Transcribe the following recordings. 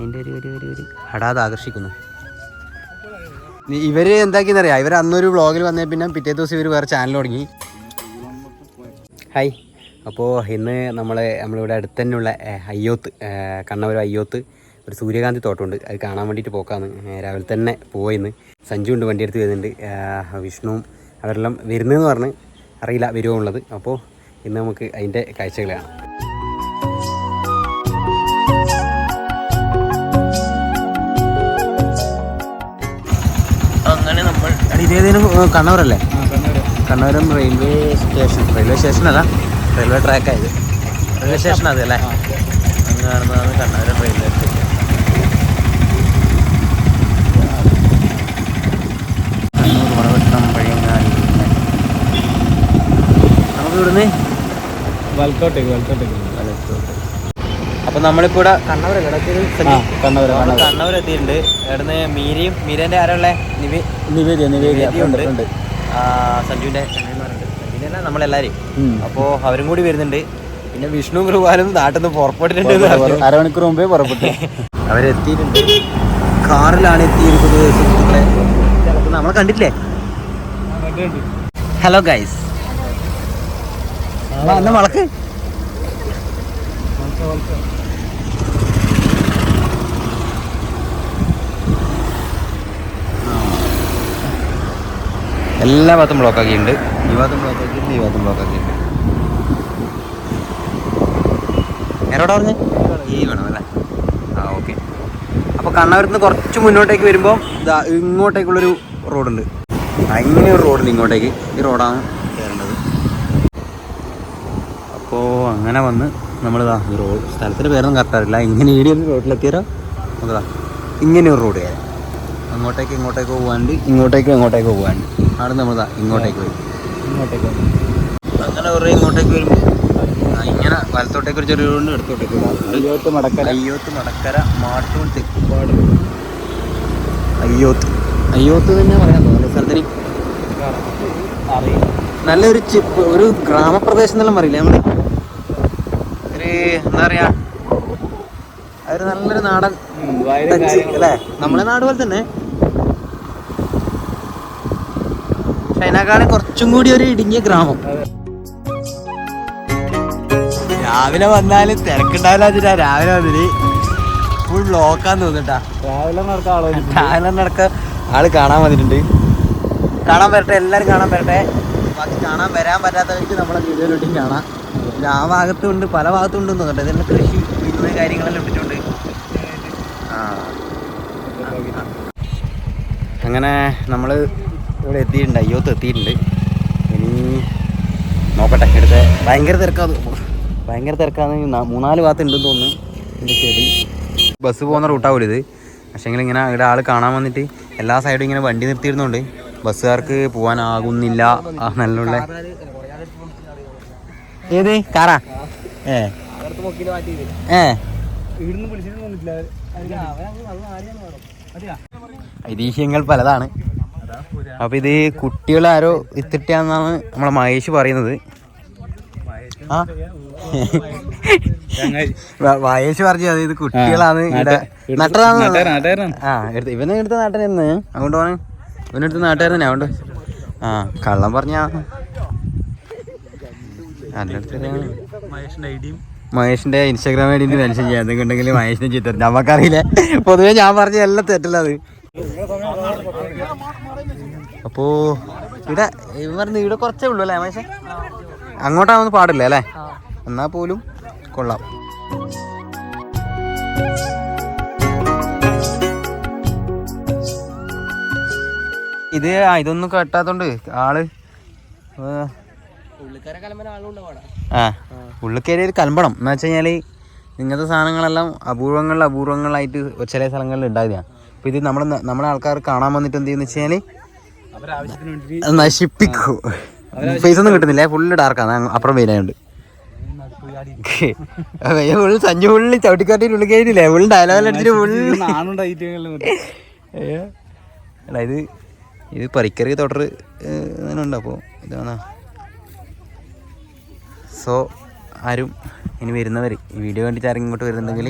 അതിന്റെ ഒരു ഒരു ഒരു ഒരു ഹടാത് ആകർഷിക്കുന്നു. ഇവർ എന്താക്കിയെന്നറിയാം? ഇവർ അന്നൊരു വ്ളോഗിൽ വന്നേ പിന്നെ പിറ്റേ ദിവസം ഇവർ വേറെ ചാനൽ തുടങ്ങി. ഹായ് അപ്പോൾ ഇന്ന് നമ്മൾ നമ്മളിവിടെ അടുത്ത് തന്നെയുള്ള അയ്യോത്ത് കണ്ണവരം അയ്യോത്ത് ഒരു സൂര്യകാന്തി തോട്ടമുണ്ട്. അത് കാണാൻ വേണ്ടിയിട്ട് പോക്കാന്ന്. രാവിലെ തന്നെ പോയിന്ന് സഞ്ജു ഉണ്ട് വണ്ടി എടുത്ത് വരുന്നുണ്ട്. വിഷ്ണുവും അവരെല്ലാം വരുന്നതെന്ന് പറഞ്ഞ് അറിയില്ല വരുമോ ഉള്ളത്. അപ്പോൾ ഇന്ന് നമുക്ക് അതിന്റെ കാഴ്ചകൾ കാണാം. നമ്മൾ കണ്ണൂരല്ലേ? കണ്ണൂരും. റെയിൽവേ സ്റ്റേഷൻ റെയിൽവേ സ്റ്റേഷൻ അല്ല റെയിൽവേ ട്രാക്കായത്. റെയിൽവേ സ്റ്റേഷൻ അതെ അല്ലേ? അങ്ങ് കാണുന്നതാണ് കണ്ണൂരും റെയിൽവേ സ്റ്റേഷൻ. കണ്ണൂർ വളവട്ടം പഴയങ്ങാടി നമുക്ക് ഇവിടുന്ന് വലത്തോട്ടേക്ക് വലത്തോട്ടേക്ക് അപ്പം നമ്മളിപ്പോൾ ഇവിടെ കണ്ണവര കണ്ണവരം, കണ്ണവരം. എത്തിയിട്ടുണ്ട് ഇവിടുന്ന് മീരയും മീരേന്റെ ആരുള്ള? നിവി നിവേദ്യ നിവേദ്യ. ഉണ്ട് സഞ്ജുവിന്റെ ചങ്ങന്മാരുണ്ട് നമ്മളെല്ലാവരും അപ്പോൾ അവരും കൂടി വരുന്നുണ്ട്. പിന്നെ വിഷ്ണു കൃപാലും നാട്ടിൽ നിന്ന് പുറപ്പെട്ടിട്ടുണ്ട്. അരമണിക്കൂർ മുമ്പേ പുറപ്പെട്ടു. അവരെത്തിയിട്ടുണ്ട്. കാറിലാണ് എത്തിയിരിക്കുന്നത് സുഹൃത്തുക്കളെ. നമ്മളെ കണ്ടിട്ടില്ലേ? ഹലോ ഗൈസ് എന്നാ വളക്ക്? എല്ലാ ഭാഗത്തും ബ്ലോക്ക് ആക്കിയിട്ടുണ്ട്. ഈ ഭാഗത്തും ബ്ലോക്ക് ആക്കിയിട്ടുണ്ട് ഈ ഭാഗത്തും ബ്ലോക്ക് ആക്കിയിട്ടുണ്ട്. എവിടെ പറഞ്ഞു? ഈ വേണം അല്ലേ? ആ ഓക്കെ അപ്പോൾ കണ്ണവരത്ത് നിന്ന് കുറച്ച് മുന്നോട്ടേക്ക് വരുമ്പോൾ ഇതാ ഇങ്ങോട്ടേക്കുള്ളൊരു റോഡുണ്ട്. അങ്ങനെ ഒരു റോഡുണ്ട് ഇങ്ങോട്ടേക്ക്. ഈ റോഡാണ് കയറേണ്ടത് അപ്പോൾ അങ്ങനെ വന്ന് നമ്മളിതാ റോഡ് സ്ഥലത്തിന്റെ പേരൊന്നും കറക്റ്റ് അറിയില്ല. ഇങ്ങനെ ഏരിയ റോഡിലെത്തിയാലോ നമുക്കതാ ഇങ്ങനെ ഒരു റോഡ് കയറാം അങ്ങോട്ടേക്ക് ഇങ്ങോട്ടേക്ക് പോകാണ്ട് ഇങ്ങോട്ടേക്ക് ഇങ്ങോട്ടേക്ക് പോകാണ്ട് അവിടെ നമ്മളിതാ ഇങ്ങോട്ടേക്ക് വരും. ഇങ്ങോട്ടേക്ക് അങ്ങനെ കുറേ ഇങ്ങോട്ടേക്ക് വരുമ്പോൾ ഇങ്ങനെ വലത്തോട്ടേക്ക് ഒരു ചെറിയ റോഡ് എടുത്തോട്ടേക്ക് മടക്കര. അയ്യോത്ത് മടക്കര മാട്ടൂൺ തെക്കുപാട് അയ്യോത്ത്. അയ്യോത്ത് തന്നെ പറയാൻ തോന്നുന്നു സ്ഥലത്തിന് അറിയില്ല. നല്ലൊരു ഒരു ഗ്രാമപ്രദേശം എന്നെല്ലാം പറയില്ല നമ്മൾ? ഒരു എന്താ പറയാ ഒരു നല്ലൊരു നാടൻ അല്ലേ? നമ്മളെ നാട് പോലെ തന്നെ. പക്ഷെ അതിനേക്കാളും കുറച്ചും കൂടി ഒരു ഇടുങ്ങിയ ഗ്രാമം. രാവിലെ വന്നാൽ തിരക്കുണ്ടാവില്ല വെച്ചിട്ടാ രാവിലെ വന്നിട്ട് ഫുൾ ബ്ലോക്കാന്ന് തോന്നിട്ടാ രാവിലെ നടക്കാൻ ആളോ രാവിലെ നടക്ക ആൾ കാണാൻ വന്നിട്ടുണ്ട്. കാണാൻ വരട്ടെ എല്ലാരും കാണാൻ വരട്ടെ. ബാക്കി കാണാൻ വരാൻ പറ്റാത്തവർക്ക് നമ്മളെ വീഡിയോയിലോട്ടും കാണാം. പിന്നെ ആ ഭാഗത്തും ഉണ്ട് പല ഭാഗത്തും തോന്നുന്നുണ്ട് ഇതിന്റെ കൃഷി വിനോദ കാര്യങ്ങളെല്ലാം ഇട്ടിട്ടുണ്ട്. അങ്ങനെ നമ്മൾ ഇവിടെ എത്തിയിട്ടുണ്ട്. അയ്യോത്ത് എത്തിയിട്ടുണ്ട്. ഇനി നോക്കട്ടെ. എടുത്ത് ഭയങ്കര തിരക്കാന്ന് ഭയങ്കര തിരക്കാന്ന് മൂന്നാൽ ഭാഗത്ത് ഉണ്ടെന്ന് തോന്നുന്നു ശരി ബസ് പോകുന്ന റൂട്ടാവില്ല ഇത് പക്ഷേങ്കിൽ ഇങ്ങനെ ഇവിടെ ആൾ കാണാൻ വന്നിട്ട് എല്ലാ സൈഡും ഇങ്ങനെ വണ്ടി നിർത്തിയിരുന്നുകൊണ്ട് ബസ്സുകാർക്ക് പോകാനാകുന്നില്ല ആ നല്ല ഏത്? കാറാ? ഏ. ഏ. ഐതിഹ്യങ്ങൾ പലതാണ്. അപ്പൊ ഇത് കുട്ടികളാരോ ഇത്തിട്ടാന്നാണ് നമ്മളെ മഹേഷ് പറയുന്നത്. ആ. മഹേഷ് പറഞ്ഞു അതായത് കുട്ടികളാണ് ഇവിടെ നട്ടതാണ് ആ എടുത്ത് ഇവനെ എടുത്ത നാട്ടിൽ അങ്ങോട്ട് പോണേ ഇവനെടുത്ത നാട്ടുകാരൻ തന്നെ അതുകൊണ്ട്. ആ കള്ളം പറഞ്ഞ. മഹേഷിന്റെ ഇൻസ്റ്റാഗ്രാം ഐ ഡി മെൻഷൻ ചെയ്യാം. എന്തെങ്കിലും ഉണ്ടെങ്കിൽ മഹേഷിനെ ചിത്രം നമുക്കറിയില്ല. പൊതുവെ ഞാൻ പറഞ്ഞ എല്ലാം തെറ്റല്ല അത്. അപ്പോ ഇവിടെ ഇവർ ഇവിടെ കുറച്ചേ ഉള്ളൂ അല്ലേ മഹേഷ്? അങ്ങോട്ടാവുന്ന പാടില്ല അല്ലേ? എന്നാ പോലും കൊള്ളാം. ഇത് ആ, ഇതൊന്നും കെട്ടാത്തോണ്ട് ആൾ ആ. ഉള്ളിക്കേരി ഒരു കലമ്പണം എന്ന് വെച്ച് കഴിഞ്ഞാൽ ഇങ്ങനത്തെ സാധനങ്ങളെല്ലാം അപൂർവങ്ങൾ അപൂർവങ്ങളായിട്ട് ചില സ്ഥലങ്ങളിൽ ഉണ്ടായതാണ് അപ്പൊ ഇത് നമ്മൾ നമ്മുടെ ആൾക്കാർ കാണാൻ വന്നിട്ട് എന്ത് ചെയ്യുന്ന വെച്ച് അത് നശിപ്പിക്കൂ. ഫേസ് ഒന്നും കിട്ടുന്നില്ല. ഫുള്ള് ഡാർക്കാണ് അപ്പുറം വെയിലായോണ്ട് ഫുള്ള് സഞ്ജു ഫുള്ള് ചവിട്ടിക്കാട്ടിട്ട് ഉള്ളിൽ കയറിയില്ലേ ഫുള്ള് ഡയലോഗ് അടിച്ചിട്ട് ഫുള്ള് അതായത് ഇത് പറിക്കറി തുടർ ഉണ്ട് അപ്പോൾ ഇതാണ് സോ ആരും ഇനി വരുന്നവർ ഈ വീഡിയോ കണ്ടിട്ട് ആരെങ്കിലും ഇങ്ങോട്ട് വരുന്നുണ്ടെങ്കിൽ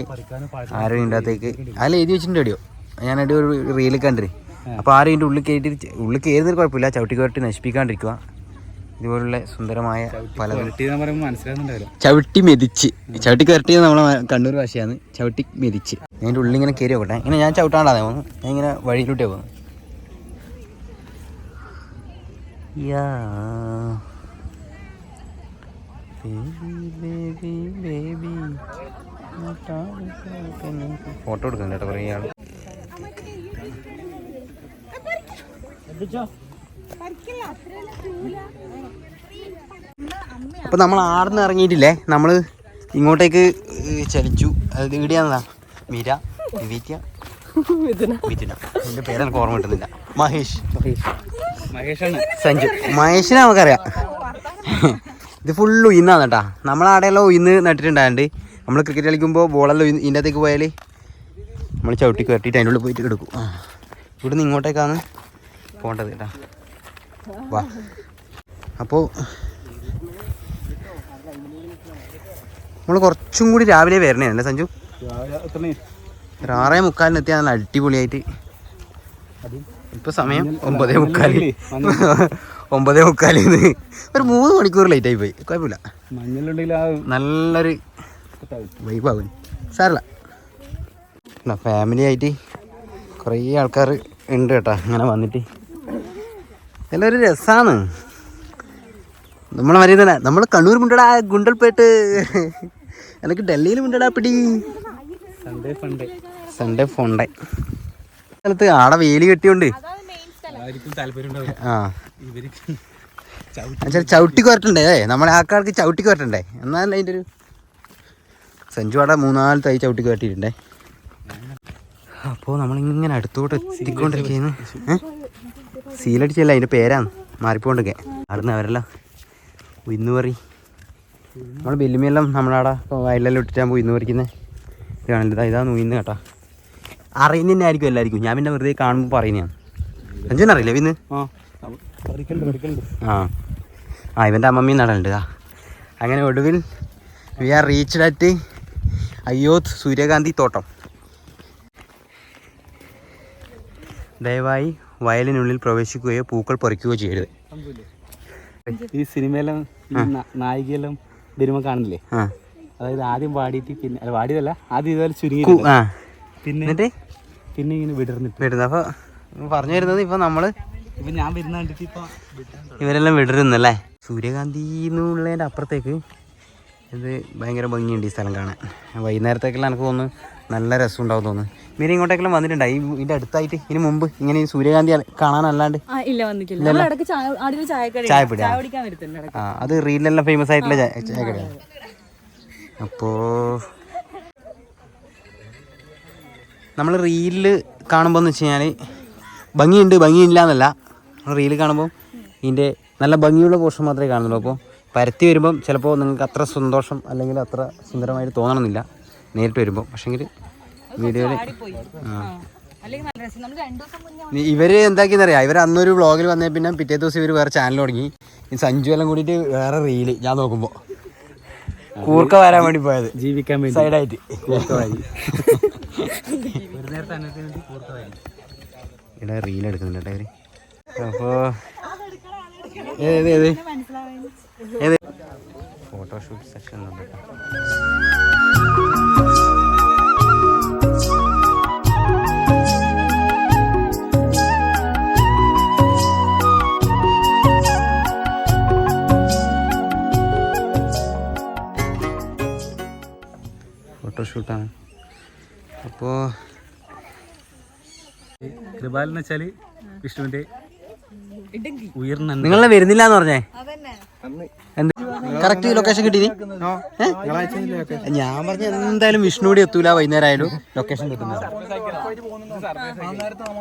ആരും ഇതിന്റെ അകത്തേക്ക് അതിൽ എഴുതി വെച്ചിട്ടുണ്ട് എവിടെയോ ഞാൻ അടി ഒരു റീലിൽ കണ്ടിരി അപ്പോൾ ആരും ഇതിന്റെ ഉള്ളിൽ കയറ്റി ഉള്ളിൽ കയറുന്നൊരു കുഴപ്പമില്ല. ചവിട്ടി കയറ്റി നശിപ്പിക്കാണ്ടിരിക്കുക ഇതുപോലുള്ള സുന്ദരമായ പല ചവിട്ടി മെതിച്ച്. ചവിട്ടി കയറ്റി നമ്മളെ കണ്ണൂർ ഭാഷയാണ്. ചവിട്ടി മെതിച്ച്. അതിന്റെ ഉള്ളിൽ ഇങ്ങനെ കയറി നോക്കട്ടെ. ഇങ്ങനെ ഞാൻ ചവിട്ടാണ്ടാതെ പോകുന്നു ഞാൻ ഇങ്ങനെ വഴിയിലോട്ടേ പോകുന്നു. യാ ഫോട്ടോ എടുക്കുന്നുണ്ട് കേട്ടോ കുറേ ആൾ അപ്പോൾ നമ്മൾ ആടുന്ന് ഇറങ്ങിയിട്ടില്ലേ? നമ്മൾ ഇങ്ങോട്ടേക്ക് ചലിച്ചു. അത് ഇവിടെയാണെന്നാ? മീര വിവിത്യ മിഥുന. എന്റെ പേരെനിക്ക് ഓർമ്മ കിട്ടുന്നില്ല. മഹേഷ്. മഹേഷാണ് സഞ്ജു. മഹേഷിനെ നമുക്കറിയാം. ഇത് ഫുള്ള് ഉയിന്നാണ് കേട്ടാ. നമ്മളാടെയെല്ലാം ഉയിന്ന് നട്ടിട്ടുണ്ടായത് നമ്മൾ ക്രിക്കറ്റ് കളിക്കുമ്പോൾ ബോളെല്ലാം ഉയിന്ന് ഇതിന്റെ അകത്തേക്ക് പോയാൽ നമ്മൾ ചവിട്ടി കയറ്റിയിട്ട് അതിന്റെ ഉള്ളിൽ പോയിട്ട് എടുക്കും ആ. ഇവിടുന്ന് ഇങ്ങോട്ടേക്കാണ് പോകേണ്ടത് കേട്ടാ. വാ. അപ്പോൾ നമ്മൾ കുറച്ചും കൂടി രാവിലെ വരണേ അല്ലേ സഞ്ജു എത്ര ഒരു ആറേ മുക്കാലിന് എത്തിയാൽ നല്ല അടിപൊളിയായിട്ട്. ഇപ്പൊ സമയം ഒമ്പതേ മുക്കാൽ. ഒമ്പതേ മുക്കാലിന്ന് ഒരു മൂന്ന് മണിക്കൂർ ലേറ്റ് ആയി പോയി. കുഴപ്പമില്ല. മഞ്ഞളുണ്ടെങ്കിൽ നല്ലൊരു വൈബാവും സാറല്ല ഫാമിലി ആയിട്ട് കുറേ ആൾക്കാർ ഉണ്ട് കേട്ടോ. അങ്ങനെ വന്നിട്ട്. നല്ലൊരു രസമാണ് നമ്മളെ മറിയുന്ന നമ്മൾ കണ്ണൂർ മുണ്ടടാ ഗുണ്ടൽപേട്ട്. എനിക്ക് ഡൽഹിയിൽ മുണ്ടടാ പിടി. സൺഡേ ഫണ്ടേ സൺഡേ ഫോണ്ടേ സ്ഥലത്ത്? ആടെ വേലി കെട്ടിയോണ്ട്. ആ. ഇവർക്ക് ചവിട്ടി കുരട്ടണ്ടേ? നമ്മളെ ആൾക്കാർക്ക് ചവിട്ടി കുരട്ടണ്ടേ? എന്നാലല്ലേ അതിന്റെ ഒരു സഞ്ജു അവിടെ മൂന്നാൽ തൈ ചവിട്ടി കയറ്റിയിട്ടുണ്ടേ അപ്പോൾ നമ്മളിങ്ങനെ അടുത്തോട്ട് എത്തിക്കൊണ്ടിരിക്കുന്നു. സീലടിച്ചല്ല അതിന്റെ പേരാണ്. മാറിപ്പോണ്ടൊക്കെ. അവിടുന്ന് അവരെല്ലാം ഇന്ന് പറി. നമ്മൾ ബെല്ലുമിയെല്ലാം നമ്മളവിടെ വയലെല്ലാം ഇട്ടിട്ടാകുമ്പോൾ പോയി ഇന്ന് പറിക്കുന്നത് ഇതാണല്ലോ ഇതാ നൂയിന്ന് കേട്ടോ. അറിയുന്നതന്നെ ആയിരിക്കും എല്ലാവർക്കും ഞാൻ പിന്നെ വെറുതെ കാണുമ്പോൾ പറയുന്നതാണ്. അഞ്ചൻ അറിയില്ല പിന്നെ? ആ ആ. ഇവന്റെ അമ്മമ്മയും നടലുണ്ട് ആ അങ്ങനെ ഒടുവിൽ we are reached at Ayyoth സൂര്യകാന്തി തോട്ടം. ദയവായി വയലിനുള്ളിൽ പ്രവേശിക്കുകയോ പൂക്കൾ പറിക്കുകയോ ചെയ്യരുത്. ഈ സിനിമയിലും നായികയിലും വരുമ്പോൾ കാണുന്നില്ലേ? അതായത് ആദ്യം പാടിയിട്ട് പിന്നെ പാടിയതല്ല ആദ്യം ഇതുപോലെ ചുരുങ്ങി ആ. പിന്നെ എന്നിട്ട്? പിന്നെ ഇങ്ങനെ വിടർന്നിട്ട്. വരുന്നത് അപ്പോൾ പറഞ്ഞു വരുന്നത് ഇപ്പോൾ നമ്മൾ ഇപ്പൊ ഞാൻ വരുന്ന കണ്ടിട്ട് ഇപ്പൊ ഇവരെല്ലാം വിടരുന്നല്ലേ സൂര്യകാന്തി എന്നുള്ളതിന്റെ അപ്പുറത്തേക്ക് ഇത് ഭയങ്കര ഭംഗിയുണ്ട് ഈ സ്ഥലം കാണാൻ. വൈകുന്നേരത്തേക്കെല്ലാം എനിക്ക് തോന്നുന്നു നല്ല രസം ഉണ്ടാവും തോന്നുന്നു. മീൻ ഇങ്ങോട്ടേക്കെല്ലാം വന്നിട്ടുണ്ടോ ഈ ഇതിന്റെ അടുത്തായിട്ട് ഇതിന് മുമ്പ് ഇങ്ങനെ ഈ സൂര്യകാന്തി കാണാനല്ലാണ്ട് ആ, വന്നിട്ടില്ല. നമ്മൾ ഇടയ്ക്ക് ചായ ആദ്യം ചായപ്പൊടി, ആ. ചായ കുടിക്കാൻ വരുത്തുണ്ട് ഇടയ്ക്ക്. ആ അത് റീലെല്ലാം ഫേമസ് ആയിട്ടുള്ള ചായ- ചായക്കടയാണ് അപ്പോൾ നമ്മൾ റീലിൽ കാണുമ്പോൾ എന്ന് വെച്ച് കഴിഞ്ഞാൽ ഭംഗിയുണ്ട് ഭംഗിയില്ല എന്നല്ല റീൽ കാണുമ്പോൾ ഇതിന്റെ നല്ല ഭംഗിയുള്ള പോർഷൻ മാത്രമേ കാണുന്നുള്ളൂ. അപ്പോൾ പരത്തി വരുമ്പം ചിലപ്പോൾ നിങ്ങൾക്ക് അത്ര സന്തോഷം അല്ലെങ്കിൽ അത്ര സുന്ദരമായിട്ട് തോന്നണമെന്നില്ല. നേരിട്ട് വരുമ്പോൾ പക്ഷേങ്കിൽ വീഡിയോയിൽ ഇവർ എന്താക്കിയെന്നറിയാം ഇവർ അന്നൊരു വ്ളോഗിൽ വന്നേ പിന്നെ പിറ്റേ ദിവസം ഇവർ വേറെ ചാനൽ തുടങ്ങി. ഈ സഞ്ജു എല്ലാം കൂടിയിട്ട് വേറെ റീൽ ഞാൻ നോക്കുമ്പോൾ കൂർക്ക വരാൻ വേണ്ടി പോയത്. ജീവിക്കാൻ വേണ്ടി. സൈഡായിട്ട് കൂർക്ക വാരി. ഇവിടെ റീൽ എടുക്കുന്നുണ്ട് കേട്ടോ അപ്പോൾ ഏത് ഏത് ഏത്? ഫോട്ടോഷൂട്ട് സെക്ഷൻ ഉണ്ട് ഫോട്ടോഷൂട്ടാണ് അപ്പോൾ കൃപാൽ എന്ന് വെച്ചാൽ വിഷ്ണുവിന്റെ ഇടുങ്ങി ഉയർന്ന നിങ്ങളെ വരുന്നില്ല എന്ന് പറഞ്ഞേ കറക്റ്റ് ലൊക്കേഷൻ കിട്ടി ഞാൻ പറഞ്ഞ എന്തായാലും വിഷ്ണുവിടെ എത്തൂല വൈകുന്നേരം ആയാലും ലൊക്കേഷൻ കിട്ടുന്നത്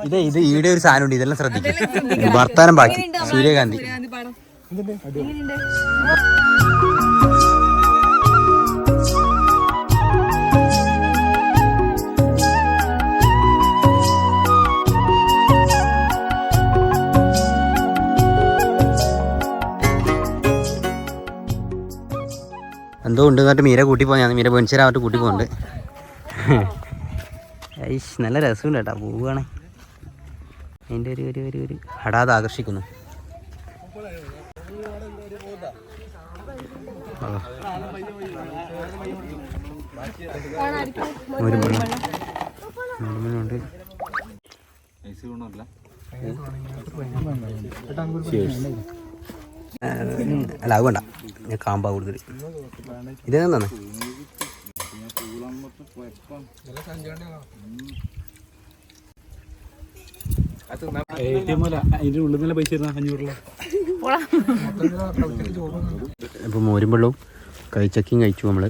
ഇതേ ഇത് ഈടെ ഒരു സാധനം ഉണ്ട് ഇതെല്ലാം ശ്രദ്ധിക്കും. വർത്താനം ബാക്കി. സൂര്യകാന്തി. എന്തോ ഉണ്ട് എന്നിട്ട് മീര കൂട്ടി പോകാൻ മീര പൊനിച്ചരായിട്ട് കൂട്ടി പോകുന്നുണ്ട് ഐഷ് നല്ല രസമുണ്ട് കേട്ടോ. പോവുകയാണെ. അതിന്റെ ഒരു ഒരു ഒരു ഒരു ഹടാത് ആകർഷിക്കുന്നു. മണിയുണ്ട് അല്ല അത് വേണ്ട. ഞാൻ കാമ്പാ കൂടുതൽ. ഇതെന്താണ് എ ടി എം അല്ല അതിന്റെ ഉള്ളിൽ നിന്നല്ല പൈസ ഇരുന്ന അഞ്ഞൂറുള്ള ഇപ്പോൾ മോരും വെള്ളവും കഴിച്ചക്കയും കഴിച്ചു നമ്മൾ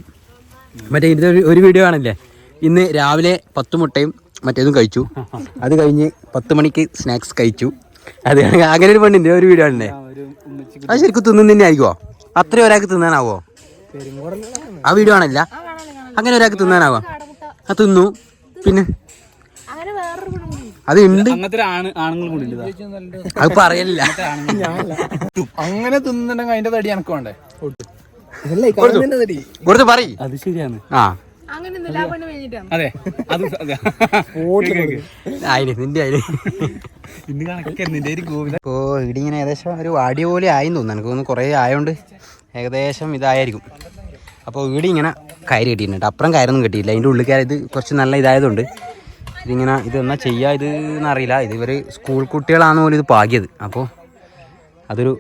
മറ്റേ ഇതിന്റെ ഒരു വീഡിയോ ആണല്ലേ ഇന്ന് രാവിലെ പത്ത് മുട്ടയും മറ്റേതും കഴിച്ചു. അത് കഴിഞ്ഞ് പത്ത് മണിക്ക് സ്നാക്സ് കഴിച്ചു. അത് അങ്ങനെ ഒരു പെണ്ണിന്റെ ഒരു വീഡിയോ ആണല്ലേ അത് ശരിക്കും തിന്നുന്ന തന്നെ ആയിരിക്കുമോ അത്രയും ഒരാൾക്ക് തിന്നാനാവോ? ആ വീഡിയോ ആണല്ല അങ്ങനെ ഒരാൾക്ക് തിന്നാനാവോ? ആ തിന്നു. പിന്നെ. അത് ഉണ്ട്. അത് പറയലില്ല. അങ്ങനെ തിന്നുണ്ടെങ്കിൽ അതിന്റെ തടി എനക്ക് വേണ്ടേ? കൊടുത്ത്. പറ അത് ശരിയാണ്. ആ. അതെ. അത് നിന്റെ ആയില്ലേ ഇന്ന് കണക്കായിരുന്നു നിന്റെ ഒരു ഗോവിന്ദ. ഇപ്പോൾ ഇവിടെ ഇങ്ങനെ ഏകദേശം ഒരു വാടിയ പോലെ ആയി തോന്നുന്നു. എനിക്ക് തോന്നുന്നു കുറേ ആയതുകൊണ്ട് ഏകദേശം ഇതായിരിക്കും. അപ്പോൾ ഇവിടെ ഇങ്ങനെ കയറി കിട്ടിയിട്ടുണ്ട്. അപ്പുറം കയറൊന്നും കിട്ടിയില്ല. അതിന്റെ ഉള്ളിൽ കയറി ഇത് കുറച്ച് നല്ല ഇതായതുകൊണ്ട് ഇതിങ്ങനെ ഇത് എന്നാ ചെയ്യുക ഇത് എന്നറിയില്ല. ഇത് ഇവർ സ്കൂൾ കുട്ടികളാണെന്ന് പോലും ഇത് പാകിയത്. അപ്പോൾ അതൊരു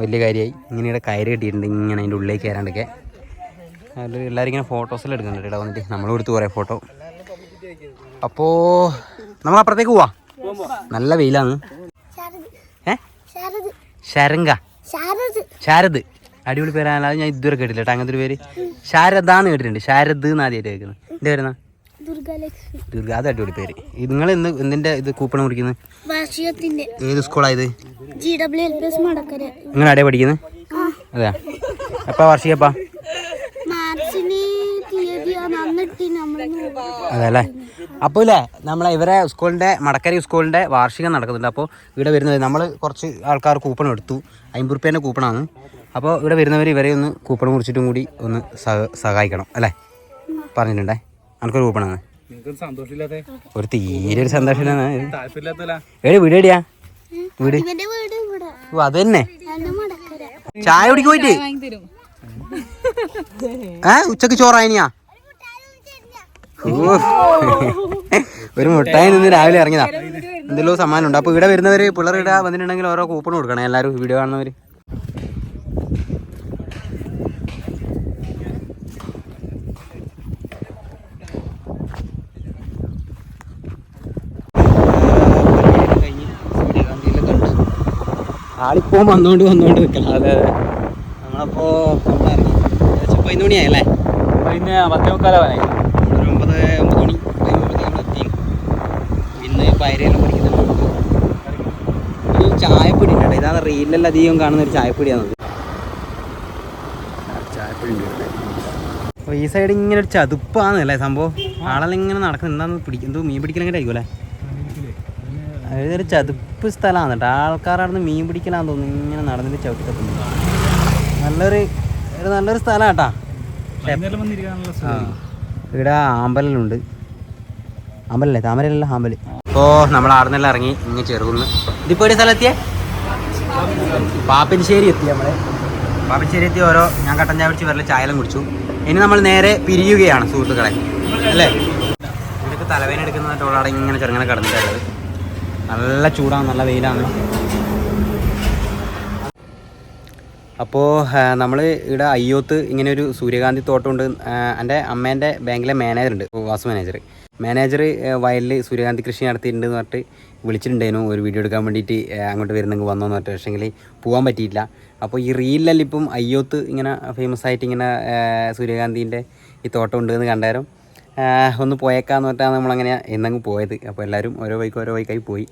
വലിയ കാര്യമായി. ഇങ്ങനെ ഇവിടെ കയറി കിട്ടിയിട്ടുണ്ട്. ഇങ്ങനെ അതിന്റെ ഉള്ളിലേക്ക് കയറാണ്ടൊക്കെ. അതിൽ എല്ലാവരും ഇങ്ങനെ ഫോട്ടോസെല്ലാം എടുക്കുന്നുണ്ട് ഇവിടെ വന്നിട്ട്. നമ്മൾ കൊടുത്ത് കുറേ ഫോട്ടോ അപ്പോൾ നമ്മൾ അപ്പുറത്തേക്ക് പോവാ. നല്ല വെയിലാണ്. ഏ? ശരങ്ക ശാരദ് അടിപൊളി പേരാണ്. ഞാൻ ഇതുവരെ കേട്ടില്ല കേട്ടോ. അങ്ങനത്തെ ഒരു പേര്. ശാരദാന്ന് കേട്ടിട്ടുണ്ട്. ശാരദ് എന്ന് ആദ്യമായിട്ട് കേൾക്കുന്നത്. എന്റെ പേരെന്നാ ദുർഗ അത് അടിപൊളി പേര്. നിങ്ങൾ എന്ത് എന്തിന്റെ ഇത് കൂപ്പൺ കുടിക്കുന്നത് ഏത് സ്കൂളായത്? നിങ്ങൾ എവിടെയാണ് പഠിക്കുന്നത്? അതെ എപ്പാ വാർഷികപ്പാ? അല്ലേ അപ്പോൾ ഇല്ലേ നമ്മളെ ഇവരെ സ്കൂളിന്റെ മടക്കരി സ്കൂളിന്റെ വാർഷികം നടക്കുന്നുണ്ട്. അപ്പോൾ ഇവിടെ വരുന്നത് നമ്മൾ കുറച്ച് ആൾക്കാർ കൂപ്പൺ എടുത്തു. അമ്പത് റുപ്യേന്റെ കൂപ്പണാണ്. അപ്പോൾ ഇവിടെ വരുന്നവർ ഇവരെ ഒന്ന് കൂപ്പൺ കുറിച്ചിട്ടും കൂടി ഒന്ന് സഹായിക്കണം അല്ലേ? പറഞ്ഞിട്ടുണ്ടേ? എനിക്കൊരു കൂപ്പണാണ്. ഒരു തീരെ ഒരു സന്തോഷമാണ് ഏഴ് ഏടി വീട് എടിയാ. വീട്. അത് തന്നെ ചായ കുടിക്ക് പോയിട്ട്. വാങ്ങി തരും ഏ ഉച്ചയ്ക്ക് ചോറായിനിയാ. ഒരു മുട്ടായി നിന്ന് രാവിലെ ഇറങ്ങിയതാ. എന്തെല്ലോ സമ്മാനം ഉണ്ട് അപ്പോൾ ഇവിടെ വരുന്നവർ പിള്ളേർ ഇവിടെ വന്നിട്ടുണ്ടെങ്കിൽ ഓരോ കൂപ്പൺ കൊടുക്കണം. എല്ലാവരും വീഡിയോ കാണുന്നവർ ആളിപ്പോ വന്നോണ്ട് വന്നോണ്ട് നിൽക്കണം അതെ അതെ. നമ്മളപ്പോ പതിനൊന്ന് മണിയായല്ലേ? പിന്നെ പത്തേ മുക്കാലാവാനായി ഒരു ഒമ്പത് ഒമ്പത് മണി കഴിയുമ്പോഴത്തേക്ക് നമ്മൾ എത്തി ഇന്ന് പയരയെല്ലാം പഠിക്കുന്നുണ്ട് ഒരു ചായപ്പൊടി ഉണ്ട് ഇതാണ് റീലിലെല്ലാം അധികം കാണുന്ന ഒരു ചായപ്പൊടിയാണ് ചായപ്പൊടി ഉണ്ട് അപ്പോൾ ഈ സൈഡ് ഇങ്ങനെ ഒരു ചതുപ്പാണ് അല്ലേ സംഭവം? ആളെല്ലാം ഇങ്ങനെ നടക്കുന്നത്. എന്താന്ന് പിടിക്കും എന്തോ മീൻ പിടിക്കലൊക്കെ ആയിരിക്കും അല്ലേ അതൊരു ചതുപ്പ് സ്ഥലമാണ് കേട്ടോ. ആൾക്കാരാണ് മീൻ പിടിക്കലാന്ന് തോന്നുന്നു. ഇങ്ങനെ നടന്നിട്ട് ചവിട്ടി തപ്പുന്നു നല്ലൊരു ഒരു നല്ലൊരു സ്ഥലമാണ് കേട്ടാ. ഇവിടെ ആമ്പലുണ്ട് ആമ്പലല്ലേ? താമരല്ല ആമ്പൽ. ഇപ്പോൾ നമ്മൾ ആർന്നെല്ലാം ഇറങ്ങി ഇങ്ങ് ചെറുകുന്ന്. ഇതിപ്പോൾ ഒരു സ്ഥലത്തിയേ പാപ്പൻശ്ശേരി എത്തി നമ്മൾ. പാപ്പൻശ്ശേരി എത്തി ഓരോ ഞാൻ കട്ടൻ ചായ പിടിച്ച് വരല ചായലും കുടിച്ചു. ഇനി നമ്മൾ നേരെ പിരിയുകയാണ് സുഹൃത്തുക്കളെ. അല്ലേ? ഇവിടേക്ക് തലവേന എടുക്കുന്ന അവിടെ ഇങ്ങനെ ചെറുങ്ങനെ കിടന്നിട്ടുള്ളത്. നല്ല ചൂടാണ് നല്ല വെയിലാണ്. അപ്പോൾ നമ്മൾ ഇവിടെ അയ്യോത്ത് ഇങ്ങനെ ഒരു സൂര്യകാന്തി തോട്ടമുണ്ട്. എന്റെ അമ്മേന്റെ ബാങ്കിലെ മാനേജർ ഉണ്ട് വാസ് മാനേജർ മാനേജർ വയലിൽ സൂര്യകാന്തി കൃഷി നടത്തിയിട്ടുണ്ടെന്ന് പറഞ്ഞിട്ട് വിളിച്ചിട്ടുണ്ടായിരുന്നു. ഒരു വീഡിയോ എടുക്കാൻ വേണ്ടിയിട്ട് അങ്ങോട്ട് വരുന്നെങ്കിൽ വന്നോ എന്ന് പറഞ്ഞിട്ട് പക്ഷേങ്കിൽ പോകാൻ പറ്റിയില്ല അപ്പോൾ ഈ റീലിലെല്ലാം ഇപ്പം അയ്യോത്ത് ഇങ്ങനെ ഫേമസ് ആയിട്ട് ഇങ്ങനെ സൂര്യകാന്തിന്റെ ഈ തോട്ടം ഉണ്ടെന്ന് കണ്ടാലും ഒന്ന് പോയേക്കാന്ന് പറഞ്ഞാൽ നമ്മളങ്ങനെ എന്നങ്ങ് പോയത്. അപ്പോൾ എല്ലാവരും ഓരോ വൈക്ക് ഓരോ വൈക്കായി പോയി.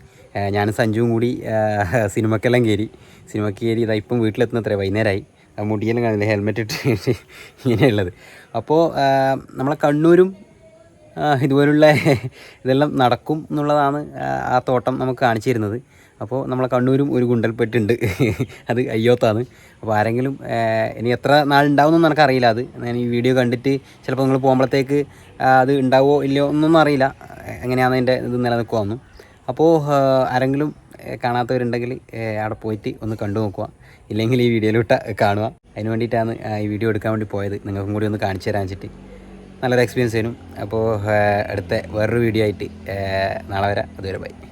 ഞാനും സഞ്ജുവും കൂടി സിനിമക്കെല്ലാം കയറി സിനിമക്ക് കയറി ഇതാ ഇപ്പം വീട്ടിലെത്തുന്നത്രേ വൈകുന്നേരമായി മുടിയെല്ലാം കാണില്ല ഹെൽമെറ്റ് ഇട്ട് ഇങ്ങനെയുള്ളത്. അപ്പോൾ നമ്മളെ കണ്ണൂരും ഇതുപോലുള്ള ഇതെല്ലാം നടക്കും എന്നുള്ളതാണ് ആ, തോട്ടം നമുക്ക് കാണിച്ചു തരുന്നത് അപ്പോൾ നമ്മളെ കണ്ണൂരും ഒരു ഗുണ്ടൽപ്പെട്ടുണ്ട് അത് അയ്യോത്താണ്. അപ്പോൾ ആരെങ്കിലും ഇനി എത്ര നാളുണ്ടാവുമെന്നൊന്നും എനിക്കറിയില്ല അത്. ഞാൻ ഈ വീഡിയോ കണ്ടിട്ട് ചിലപ്പോൾ നിങ്ങൾ പോകുമ്പോഴത്തേക്ക് അത് ഉണ്ടാവുമോ ഇല്ലയോ എന്നൊന്നും അറിയില്ല. എങ്ങനെയാണ് അതിന്റെ ഇത് നിലനിൽക്കുമെന്നും അപ്പോൾ ആരെങ്കിലും കാണാത്തവരുണ്ടെങ്കിൽ അവിടെ പോയിട്ട് ഒന്ന് കണ്ടു നോക്കുക. ഇല്ലെങ്കിൽ ഈ വീഡിയോയിലോട്ട് കാണുക. അതിന് വേണ്ടിയിട്ടാണ് ഈ വീഡിയോ എടുക്കാൻ വേണ്ടി പോയത്. നിങ്ങൾക്കും കൂടി ഒന്ന് കാണിച്ചു തരാൻ വെച്ചിട്ട്. നല്ലൊരു എക്സ്പീരിയൻസ് ആയിരുന്നു അപ്പോൾ അടുത്ത വേറൊരു വീഡിയോ ആയിട്ട് നാളെ വരാം. അതുവരെ ബൈ.